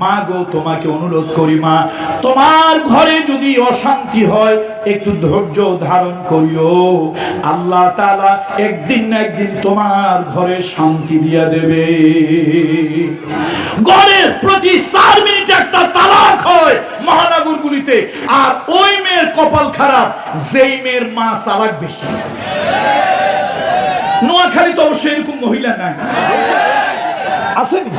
মা গো, তোমাকে অনুরোধ করি মা, তোমার ঘরে যদি অশান্তি হয়, একটু ধৈর্য ধারণ করিও। আল্লাহ তালা একদিন না একদিন তোমার ঘরে শান্তি দিয়ে দেবে। ঘরের প্রতি চার মিনিটে একটা তালাক হয় মহানগরগুলিতে, আর ওই মেয়ের কপাল খারাপ, যেই মেয়ের মা চালাক বেশি। নোয়াখালী তো অবশ্যই এরকম মহিলা নাই। আসেনি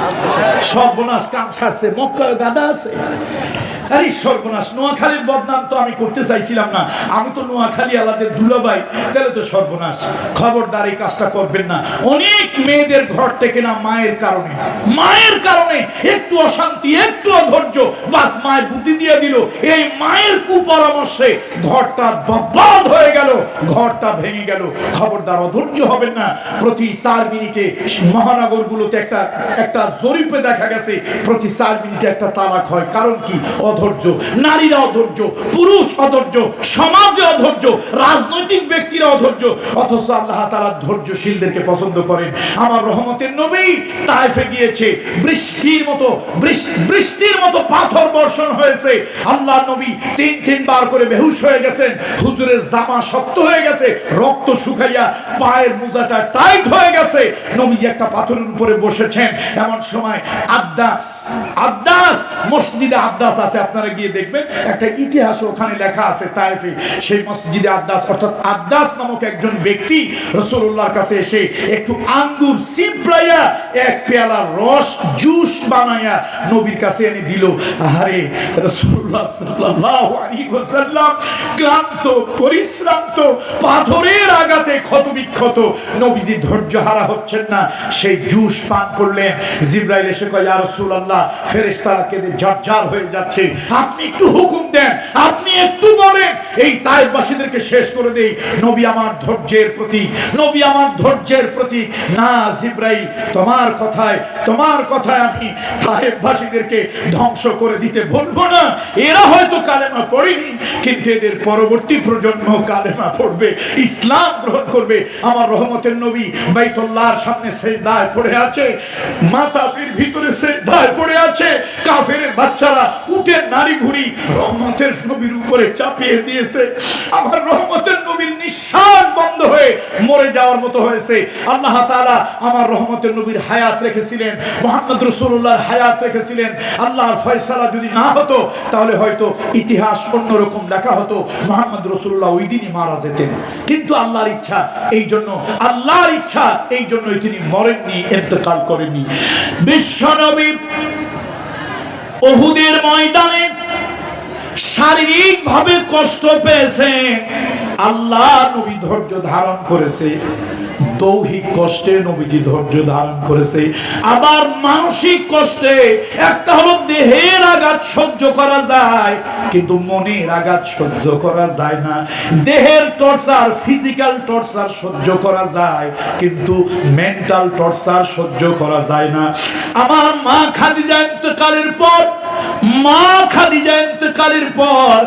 বোনাস কাম ছাড়ছে মক্কা গাদা আছে। আরে সর্বনাশ, নোয়াখালীর বদনাম তো আমি করতে চাইছিলাম না। আমি তো নোয়াখালী আলাদের দুলাভাই, তাহলে তো সর্বনাশ। খবরদার এই কাজটা করবেন না। অনেক মেয়েদের ঘর থেকে না মায়ের কারণে। মায়ের কারণে একটু অশান্তি, একটু অধৈর্য, বাস মায়ের বুদ্ধি দিয়ে দিল। এই মায়ের কুপরামর্শে ঘরটা বরবাদ হয়ে গেল, ঘরটা ভেঙে গেল। খবরদার অধৈর্য হবেন না। প্রতি চার মিনিটে মহানগরগুলোতে একটা একটা জরিপে দেখা গেছে, প্রতি চার মিনিটে একটা তালাক হয়। কারণ কি? অধৈর্য, নারীরা অধৈর্য, পুরুষ অধৈর্য, সমাজে অধৈর্য, রাজনৈতিক ব্যক্তিরা অধৈর্য, অথচ আল্লাহ তারা ধৈর্যশীলদেরকে পছন্দ করেন। আমার রহমতের নবী তাইফে গিয়েছে, বৃষ্টির মতো বৃষ্টির মতো পাথর বর্ষণ হয়েছে। আল্লাহ নবী তিন তিনবার করে বেহুশ হয়ে গেছেন, হুজুরের জামা শক্ত হয়ে গেছে, রক্ত শুকাইয়া পায়ের মোজাটা টাইট হয়ে গেছে। নবীজি একটা পাথরের উপরে বসেছেন। এমন সময় আব্দাস আব্দাস মসজিদে আব্দাস আছে আপনারা গিয়ে দেখবেন, একটা ইতিহাস ওখানে লেখা আছে তাইফে। সেই মসজিদে আব্দাস অর্থাৎ আব্দাস নামক একজন ব্যক্তি রসুল্লাহর কাছে এসে একটু আঙ্গুর সিপ্রাইয়া এক পেয়ালা রস, জুস বানাইয়া নবীর কাছে এনে দিল। আরে রসুল্লাহ ক্লান্ত, পরিশ্রান্ত, পাথরের আঘাতে ক্ষতবিক্ষত। নবীজি ধৈর্য হারা হচ্ছেন না, সেই জুস পান করলেন। জিব্রাইল এসে কয়, ইয়া রাসূলুল্লাহ, ফেরেশতারা কেঁদে ঝরঝর হয়ে যাচ্ছে। আপনি একটু হুকুম দেন, আপনি একটু বলেন। এই তাইবাসীদেরকে শেষ করে দেই। নবী আমার ধৈর্যের প্রতীক, নবী আমার ধৈর্যের প্রতীক। না, জিব্রাইল, তোমার কথায় তোমার কথায় আমি তাইবাসীদেরকে ধ্বংস করে দিতে বলব না। এরা হয়তো কালেমা পড়েনি, কিন্তু এদের পরবর্তী প্রজন্ম কালেমা পড়বে, ইসলাম গ্রহণ করবে। আমার রহমতের নবী বাইতুল্লাহর সামনে সেজদায় পড়ে আছে মাতাপির ভিতরে সেজদায় পড়ে আছে। কাফের বাচ্চারা উঠে নারী ভুড়ি রহমতের নবীর উপরে চাপিয়ে দিয়েছে। আমার রহমতের নবীর নিঃশ্বাস বন্ধ হয়ে মরে যাওয়ার মতো হয়েছে। আল্লাহ তাআলা আমার রহমতের নবীর হায়াত রেখেছিলেন, মোহাম্মদ রসুল্লাহর হায়াত রেখেছিলেন। আল্লাহর ফয়সালা যদি না হতো, তাহলে হয়তো ইতিহাস অন্যরকম লেখা হতো। মোহাম্মদ রসুল্লাহ ওই দিনই মারা যেতেন। কিন্তু আল্লাহর ইচ্ছা এই জন্য, আল্লাহর ইচ্ছা এই জন্যই তিনি মরেননি, এতেকাল করেননি। বিশ্বনবী ওহুদের ময়দানে শারীরিক ভাবে কষ্ট পেয়েছেন। আল্লাহ নবী ধৈর্য ধারণ করেছে। দৌহিক কষ্টে নবীজি ধৈর্য ধারণ করেছে। আবার মানসিক কষ্টে একটা হলো দেহের আঘাত সহ্য করা যায়, কিন্তু মনের আঘাত সহ্য করা যায় না। দেহের টর্চার, ফিজিক্যাল টর্চার সহ্য করা যায়, কিন্তু মেন্টাল টর্চার সহ্য করা যায় না। আমার মা খাদিজা ইন্তকালের পর মা খাদিজা ইন্তকালের পর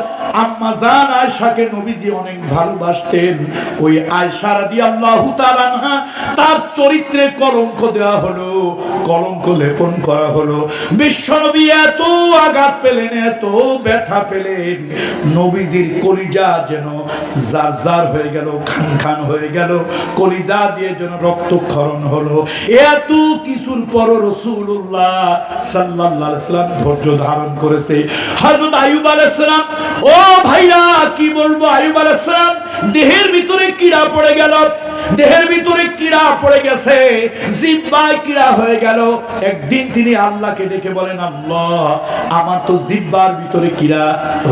আম্মা জান আয়েশাকে নবীজি অনেক ভালোবাসতেন। ওই আনহা তার চরিত্রে কলঙ্ক দেওয়া হলো, কলঙ্ক লেপন করা হলো। বিশ্বনবী এত আঘাত পেলেন, এত ব্যথা পেলেন। নবীজির কলিজা যেন জার জার হয়ে গেল, খান খান হয়ে গেল। কলিজা দিয়ে যেন রক্তক্ষরণ হলো। এত কিছুর পর রসুল্লাহ সাল্লাম ধৈর্য ধারণ করেছে। ও ভাইরা কি বলব? আয়ুব আলাইহিস সালাম দেহের ভিতরে কিড়া পড়ে গেল? দেহের ভিতরে কিড়া পড়ে গেছে, জিব্বায় কীড়া হয়ে গেল। একদিন তিনি আল্লাহকে ডেকে বলেন, আল্লাহ, আমার তো জিব্বার ভিতরে কিড়া,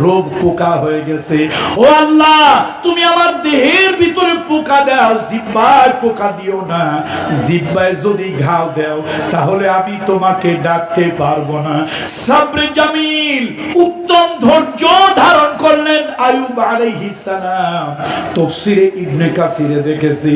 রোগ পোকা হয়ে গেছে। ও আল্লাহ, তুমি আমার দেহের ভিতরে পোকা দাও, জিব্বায় পোকা দিও না। জিব্বায় যদি ঘাও দাও, তাহলে আমি তোমাকে ডাকতে পারব না। সাবরে জামিল, উত্তম ধৈর্য ধারণ করলেন আয়ুব আলাইহিস সালাম। তাফসীরে ইবনে কাসিরে দেখেছি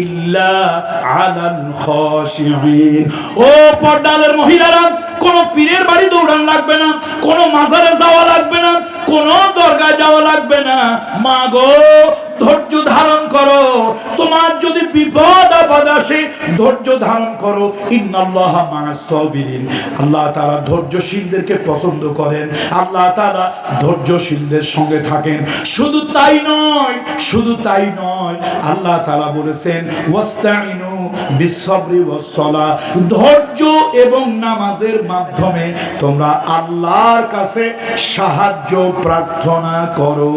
ইল্লা আলাল খাশিঈন। ও পর্দালের মহিলারা, কোন পীরের বাড়ি দৌড়ান লাগবে না, কোন মাজারে যাওয়া লাগবে না, কোন দরগায় যাওয়া লাগবে না। মা গো ধৈর্য ধারণ করো। তোমার যদি বিপদ আসে ধৈর্য ধারণ করো। ইন্নাল্লাহ মা'আস আল্লাহ তাআলা ধৈর্যশীলদেরকে পছন্দ করেন। আল্লাহ তাআলা ধৈর্যশীলদের সঙ্গে থাকেন। শুধু তাই নয়, শুধু তাই নয়, আল্লাহ তাআলা বলেছেন ওয়াস্তাইনু বিসসবরি ওয়াসসালা ধৈর্য এবং নামাজের মাধ্যমে তোমরা আল্লাহর কাছে সাহায্য, প্রার্থনা করো।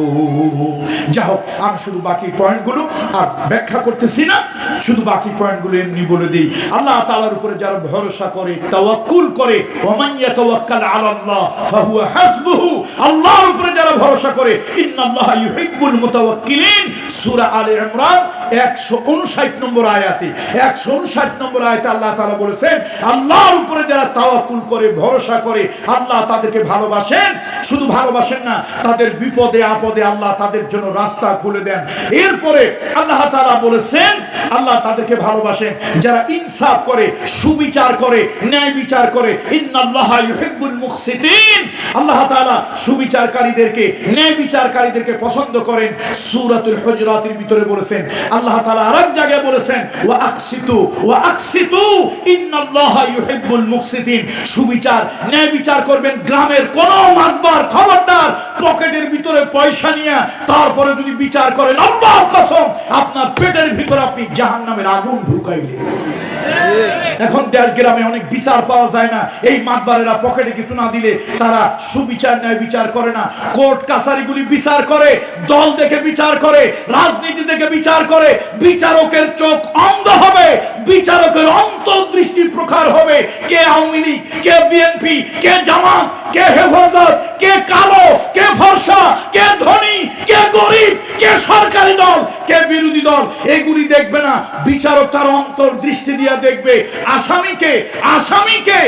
যা হোক, আমি শুধু বাকি পয়েন্টগুলো আর ব্যাখ্যা করতেছি না, শুধু বাকি পয়েন্টগুলো এমনি বলে দিই। আল্লাহ তাআলার উপরে যারা ভরসা করে, তাওয়াক্কুল করে ওমান ইয়াতাওয়াক্কাল আলাল্লাহ, ফাহুয়া হাসবুহু, আল্লাহর উপরে যারা ভরসা করে, ইন্নাল্লাহা ইউহিব্বুল মুতাওয়াক্কিলিন, সূরা আলে ইমরান 159 নম্বর আয়াতে 159 নম্বর আয়াতে আল্লাহ তাআলা বলেছেন, আল্লাহর উপরে যারা তাওয়াক্কুল করে, ভরসা করে, আল্লাহ তাদেরকে ভালোবাসেন। শুধু ভালোবাসেন না, তাদের বিপদে, আপদে আল্লাহ তাদের জন্য রাস্তা খুলে দেন। এরপরে আল্লাহ তাআলা বলেছেন, আল্লাহ তাদেরকে ভালোবাসেন। যারা ইনসাফ করে, সুবিচার করে, ন্যায় বিচার করে আল্লাহ সুবিচারকারীদেরকে, ন্যায় বিচারকারীদেরকে পছন্দ করেন। সূরাতুল হুজরাতের ভিতরে বলেছেন, আল্লাহ তাআলা আরেক জায়গায় বলেছেন, ওয়া আকসিতু ওয়া আকসিতু ইন্নাল্লাহা ইউহিব্বুল সুবিচার, ন্যায় বিচার করবেন গ্রামের কোন মাতবার, খবরদার, পকেটের ভিতরে পয়সা নিয়ে, তারপরে যদি বিচার করেন, আল্লাহর কসম, আপনার পেটের ভিতরে আপনি জাহান্নামের আগুন ঢুকাইলেন এখন দেশ গ্রামে অনেক বিচার পাওয়া যায় না। এই মাতবারেরা পকেটে কিছু না দিলে তারা সুবিচার ন্যায় বিচার করে না। কোর্ট কাছারিগুলি বিচার করে, দল দেখে বিচার করে, রাজনীতি দেখে বিচার করে, বিচারকের চোখ অন্ধ হবে, বিচারকের অন্তর্দৃষ্টি প্রকার হবে। কে আওয়ামী লীগ, কে বিএনপি, কে জামাত, কে হেফাজত, কে কালো, কে ফর্সা দল, এগুলি দেখবে না। বিচারক তার অন্তর্দৃষ্টি দিয়ে দেখবে, আসামিকে আসামিকে,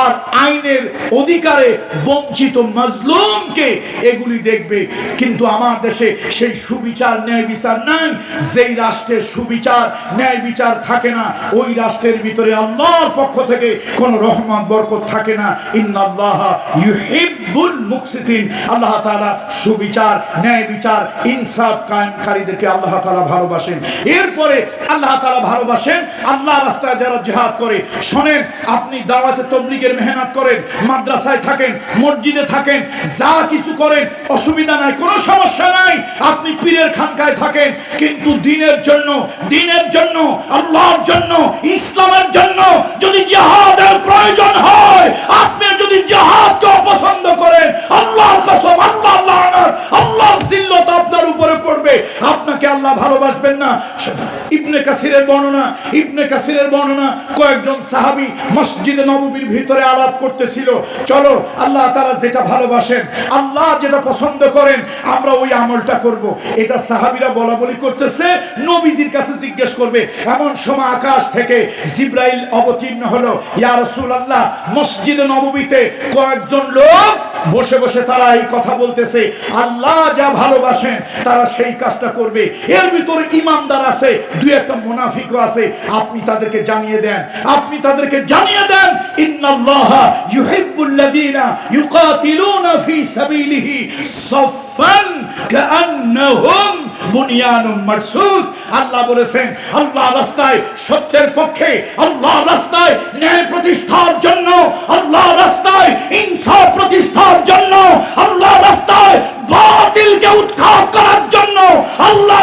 আর আইনের অধিকারে বঞ্চিত মজলুমকে এগুলি দেখবে। কিন্তু আমার দেশে সেই সুবিচার, ন্যায় বিচার নাই। যেই রাষ্ট্রের সুবিচার, ন্যায় বিচার থাকে না, ওই রাষ্ট্রের ভিতরে আল্লাহর পক্ষ থেকে কোনো রহমান বরকত থাকে না। ইন্নাল্লাহ ইউহিব্বুল মুকসিতিন। আল্লাহ তাআলা সুবিচার, ন্যায় বিচার, ইনসাফ কায়েমকারীদেরকে আল্লাহ তাআলা ভালোবাসেন। এরপরে আল্লাহ তাআলা ভালোবাসেন। আল্লাহ রাস্তায় যারা জিহাদ করে, শোনেন, আপনি দাওয়াতে তবলিগের মেহনত করেন, মাদ্রাসায় থাকেন, মসজিদে থাকেন, যা কিছু করেন, অসুবিধা নাই, কোনো সমস্যা নাই। আপনি পীরের খানকায় থাকেন, কিন্তু দিনের জন্য দিনের জন্য, আল্লাহর জন্য, ইসলামের জন্য যদি জিহাদের প্রয়োজন হয়, আপনি যদি জিহাদকে অপছন্দ করেন, আল্লাহর কসম আল্লাহ আল্লাহর জিল্লত আপনার উপরে পড়বে। আপনাকে আল্লাহ ভালোবাসবেন না। ইবনে কাসিরের বর্ণনা, ইবনে কাসিরের বর্ণনা, কয়েকজন সাহাবী মসজিদে নববীর ভিতরে আলাপ করতেছিল। চলো, আল্লাহ তাআলা যেটা ভালোবাসেন, আল্লাহ যেটা পছন্দ করেন, আমরা ওই আমলটা করব। এটা সাহাবীরা বলা বলি করতেছে, নবীজির কাছে জিজ্ঞেস করবে। এমন সময় আকাশ থেকে জিব্রাইল অবতীর্ণ হলো। ইয়া মসজিদে নববীতে কয়েকজন লোক বসে বসে তারা এই কথা বলতেছে। আল্লাহ যা ভালোবাসেন, তারা সেই কাজটা করবে। এর ভিতরে ইমানদার আছে, দুই একটা মুনাফিকও আছে। আপনি তাদেরকে জানিয়ে দেন, আপনি তাদেরকে জানিয়ে দেন, ইন্নাল্লাহা ইউহিব্বুল্লাযীনা ইউকাতিলুনা ফি সাবিলিহি সাফফান কাআন্নাহুম বুনিয়ানুম মারসুস। আল্লাহ বলেছেন, আল্লাহ রাস্তায় সত্যের পক্ষে, আল্লাহ রাস্তায় ন্যায় প্রতিষ্ঠার জন্য, আল্লাহ রাস্তায় ইনসাফ প্রতিষ্ঠার জন্য, আল্লাহ রাস্তায় বাতিলকে উৎখাত করার জন্য, আল্লাহ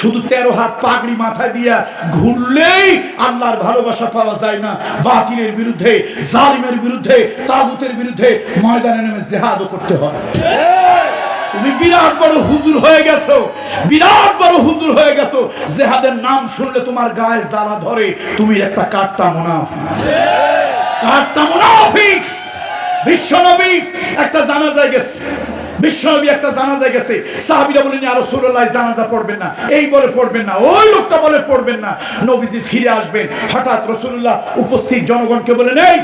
শুধু 13 হাত পাগড়ি মাথায় দিয়া ঘুরলেই আল্লাহর ভালোবাসা পাওয়া যায় না। বাতিলের বিরুদ্ধে, জালিমের বিরুদ্ধে, তাগুতের বিরুদ্ধে ময়দানে নেমে জিহাদও করতে হয়। তুমি বিরাট বড় হুজুর হয়ে গেছো, বিরাট বড় হুজুর হয়ে গেছো। জেহাদের নাম শুনলে তোমার গায়ে জ্বালা ধরে, তুমি একটা কাট্টা মুনাফিক। কাট্টা মুনাফিক। বিশ্বনবী একটা জানাজায় গেছে। বিশ্বনবী একটা জানাজায় গেছে। সাহাবীরা বলেন, আর রাসূলুল্লাহ জানাজা পড়বেন না, এই বলে পড়বেন না, ওই লোকটা বলে পড়বেন না। নবীজি ফিরে আসবেন। হঠাৎ রাসূলুল্লাহ উপস্থিত জনগণকে বলেন, এই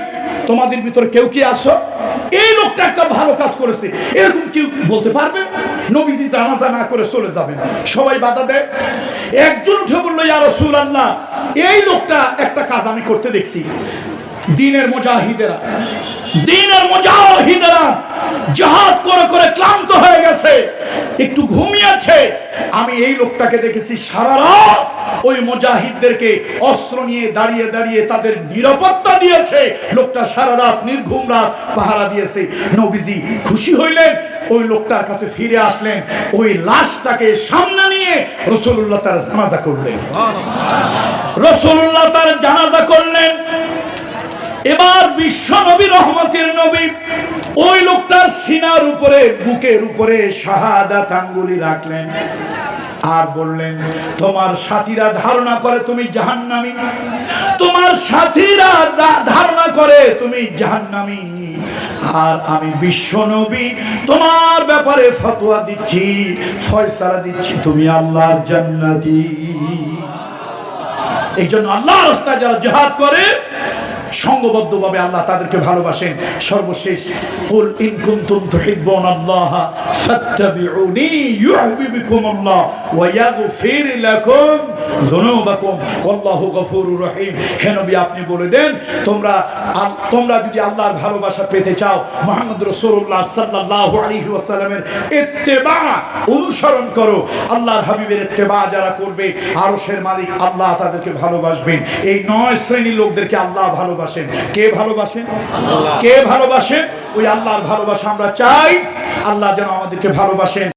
তোমাদের ভিতরে কেউ কি আসো এই লোকটা একটা ভালো কাজ করেছে। এরকম কেউ বলতে পারবে? নবীজি জানাজা না করে চলে যাবে সবাই বাধা দেয়। একজন উঠে বলল ইয়ারসুল আল্লাহ এই লোকটা একটা কাজ আমি করতে দেখছি। দিনের মুজাহিদেরা দিনের মুজাহিদেরা জাহাদ করে করে ক্লান্ত হয়ে গেছে। একটু ঘুমিয়েছে। আমি এই লোকটাকে দেখেছি সারা রাত ওই মুজাহিদদেরকে অস্ত্র নিয়ে দাঁড়িয়ে দাঁড়িয়ে তাদের নিরাপত্তা দিয়েছে। লোকটা সারা রাত, নির্ঘুম রাত পাহারা দিয়েছে। নবীজি খুশি হইলেন, ওই লোকটার কাছে ফিরে আসলেন, ওই লাশটাকে সামনে নিয়ে রসুল্লাহ তার জানাজা করলেন। রসুল্লাহ তার জানাজা করলেন। এবার বিশ্ব নবী রহমতের নবী, ওই লোকটার সিনার উপরে, বুকের উপরে শাহাদাত আঙ্গুলি রাখলেন আর বললেন, তোমার সাথীরা ধারণা করে তুমি জাহান্নামী। তোমার সাথীরা ধারণা করে তুমি জাহান্নামী। আর আমি বিশ্ব নবী, তোমার ব্যাপারে ফতোয়া দিচ্ছি, ফয়সালা দিচ্ছি, তুমি আল্লাহর জান্নাতি। এই জন্য আল্লাহ রাস্তায় যারা জেহাদ করে সংঘবদ্ধভাবে আল্লাহ তাদেরকে ভালোবাসেন। সর্বশেষ, কুল ইন কুনতুম তুহিব্বুনাল্লাহ ফাত্তাবিউনি ইউহিব্বুকুমুল্লাহ ওয়া ইয়াগফির লাকুম যুনুবাকুম, ওয়াল্লাহু গফুরুর রহিম। হে নবী, আপনি বলে দেন, তোমরা তোমরা যদি আল্লাহর ভালোবাসা পেতে চাও, মুহাম্মদ রাসূলুল্লাহ সাল্লাল্লাহু আলাইহি ওয়াসাল্লামের ইত্তেবা অনুসরণ করো। আল্লাহর হাবিবের ইত্তেবা যারা করবে, আরশের মালিক আল্লাহ তাদেরকে ভালোবাসবেন। এই নয় শ্রেণির লোকদেরকে আল্লাহ ভালোবাসেন? কে ভালোবাসেন? কে ভালোবাসেন? ওই আল্লাহর ভালোবাসা আমরা চাই। আল্লাহ যেন আমাদেরকে ভালোবাসেন।